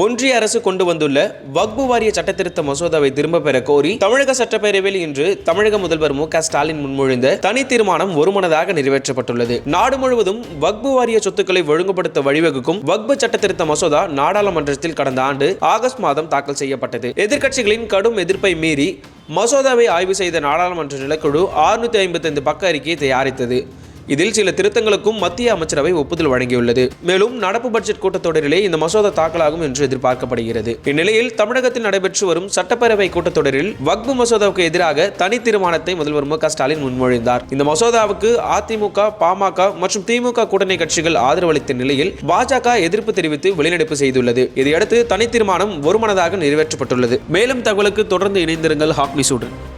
ஒன்றிய அரசு கொண்டு வந்துள்ள வக்பு வாரிய சட்டத்திருத்த மசோதாவை திரும்ப பெற கோரி தமிழக சட்டப்பேரவையில் இன்று தமிழக முதல்வர் மு க ஸ்டாலின் முன்மொழிந்த தனி தீர்மானம் ஒருமனதாக நிறைவேற்றப்பட்டுள்ளது. நாடு முழுவதும் வக்பு வாரிய சொத்துக்களை ஒழுங்குபடுத்த வழிவகுக்கும் வக்பு சட்டத்திருத்த மசோதா நாடாளுமன்றத்தில் கடந்த ஆண்டு ஆகஸ்ட் மாதம் தாக்கல் செய்யப்பட்டது. எதிர்க்கட்சிகளின் கடும் எதிர்ப்பை மீறி மசோதாவை ஆய்வு செய்த நாடாளுமன்ற நிலக்குழு ஆறுநூத்தி ஐம்பத்தைந்து பக்க அறிக்கையை தயாரித்தது. இதில் சில திருத்தங்களுக்கும் மத்திய அமைச்சரவை ஒப்புதல் வழங்கியுள்ளது. மேலும் நடப்பு பட்ஜெட் கூட்டத்தொடரிலே இந்த மசோதா தாக்கலாகும் என்று எதிர்பார்க்கப்படுகிறது. இந்நிலையில் தமிழகத்தில் நடைபெற்று வரும் சட்டப்பேரவை கூட்டத்தொடரில் வக்பு மசோதாவுக்கு எதிராக தனி தீர்மானத்தை முதல்வர் மு ஸ்டாலின் முன்மொழிந்தார். இந்த மசோதாவுக்கு அதிமுக பாமக மற்றும் திமுக கூட்டணி கட்சிகள் ஆதரவளித்த நிலையில் பாஜக எதிர்ப்பு தெரிவித்து வெளிநடப்பு செய்துள்ளது. இதையடுத்து தனி தீர்மானம் ஒருமனதாக நிறைவேற்றப்பட்டுள்ளது. மேலும் தகவலுக்கு தொடர்ந்து இணைந்திருங்கள் ஹாக்மி நியூஸுடன்